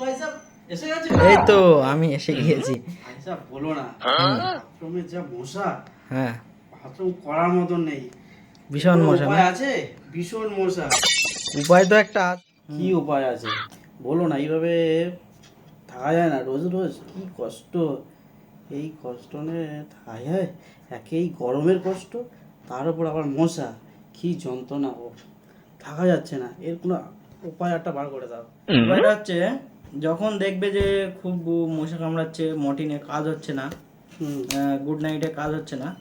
এই তো আমি এসে গিয়েছি। বলো না। বাথরুমে যা মশা হ্যাঁ। বাথরুম করার মতন নেই। ভীষণ মশা আছে? ভীষণ মশা। উপায় তো একটা। কি উপায় আছে? বলো না এইভাবে থাকা যায় না। রোজ রোজ কি কষ্ট? এই কষ্ট নিয়ে থাকা যায়? একেই গরমের কষ্ট তার উপর আবার মশা। কি যন্ত্রণা ও থাকা যাচ্ছে না। এর কোনো উপায় একটা বার করে দাও। উপায়টা হচ্ছে যখন দেখবে যে খুব মশা কামড়াচ্ছে মর্টিনে কাজ হচ্ছে না গুড নাইটে কাজ হচ্ছে না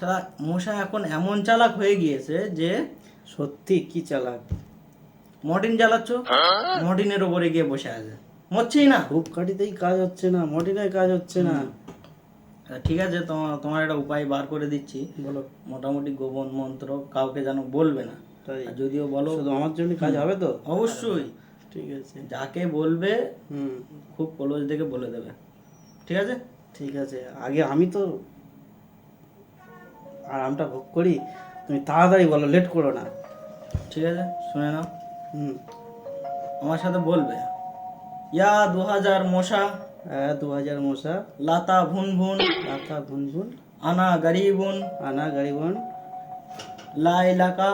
সারা মশা এখন এমন চালাক হয়ে গিয়েছে যে সত্যি কি চালাক? মর্টিন জ্বালাচ্ছ মর্টিনের ওপরে গিয়ে বসে আছে। মরছেই না। ধূপকাঠিতেই কাজ হচ্ছে না মডিনায় কাজ হচ্ছে না। আচ্ছা, ঠিক আছে তোমার তোমার একটা উপায় বার করে দিচ্ছি। বলো। মোটামুটি গোপন মন্ত্র কাউকে যেন বলবে না। তাই। যদিও বলো শুধু আমার জন্য কাজ হবে তো? অবশ্যই। ঠিক আছে। যাকে বলবে হুম। খুব ক্লোজ দেখে বলে দেবে। ঠিক আছে? ঠিক আছে। আগে আমি তো আরামটা ভোগ করি তুমি তাড়াতাড়ি বলো লেট করো না। ঠিক আছে? শুনে নাও। হুম। আমার সাথে বলবে ইয়া দু হাজার মশা হ্যাঁ দু হাজার মশা। লাতা ভুন ভুন লাতা ভুন ভুন আনা গরিবুন আনা গাড়িবন লা এলাকা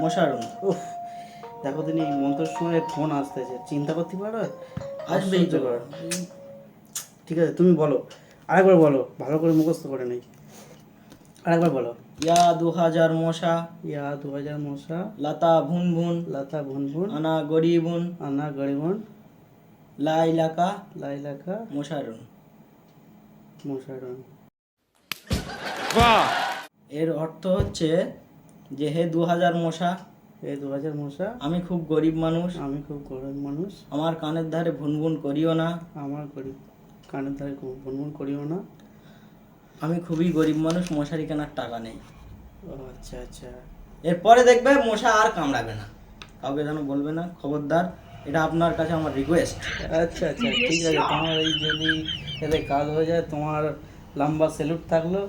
মশারুন। উফ। দেখো তিনি এই মন্ত্রের সময় ফোন আসতেছে। চিন্তা করতে পারো। আশ্চর্যকর। ঠিক আছে তুমি বলো। আরেকবার বলো ভালো করে মুখস্থ করে নেই। আরেকবার বলো। ইয়া দু হাজার মশা। ইয়া দু হাজার মশা। লাতা ভুন ভুন লাতা ভুনভুন। আনা গরিবুন। আনা গাড়িবন লা এলাকা লাইলাকা। মশারুন। মশারন। এর অর্থ হচ্ছে যে হে দু হাজার মশা এই দু হাজার মশা আমি খুব গরিব মানুষ। আমি খুব গরিব মানুষ। আমার কানের ধারে ভুনভুন করিও না। আমার গরিব কানের ধারে ভ্রমণ করিও না। আমি খুবই গরিব মানুষ মশারি কেনার টাকা নেই। ও আচ্ছা আচ্ছা। এরপরে দেখবে মশা আর কামড়াবে না। কাউকে যেন বলবে না খবরদার এটা আপনার কাছে আমার রিকোয়েস্ট আচ্ছা আচ্ছা ঠিক আছে। তোমার এই যদি এতে কাজ হয়ে যায় তোমার লম্বা স্যালুট থাকল।